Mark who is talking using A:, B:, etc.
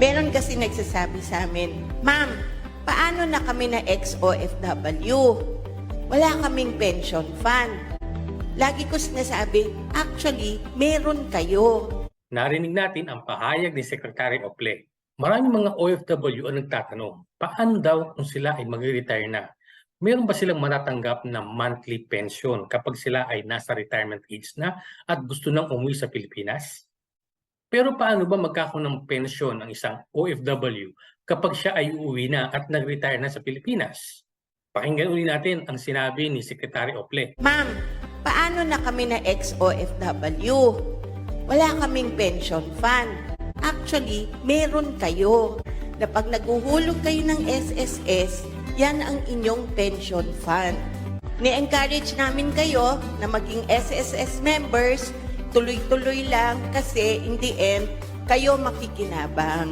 A: Meron kasi nagsasabi sa amin, Ma'am, paano na kami na ex-OFW? Wala kaming pension fund. Lagi ko sinasabi, actually, meron kayo.
B: Narinig natin ang pahayag ni Secretary Ople. Maraming mga OFW ang nagtatanong, paano daw kung sila ay mag-retire na? Meron ba silang matatanggap na monthly pension kapag sila ay nasa retirement age na at gusto nang umuwi sa Pilipinas? Pero paano ba magkakaroon ng pension ang isang OFW kapag siya ay uuwi na at nag-retire na sa Pilipinas? Pakinggan uli natin ang sinabi ni Secretary Ople.
A: Ma'am, paano na kami na ex-OFW? Wala kaming pension fund. Actually, meron kayo. Na pag naguhulog kayo ng SSS, yan ang inyong pension fund. Ni-encourage namin kayo na maging SSS members, tuloy-tuloy lang kasi in the end, kayo makikinabang.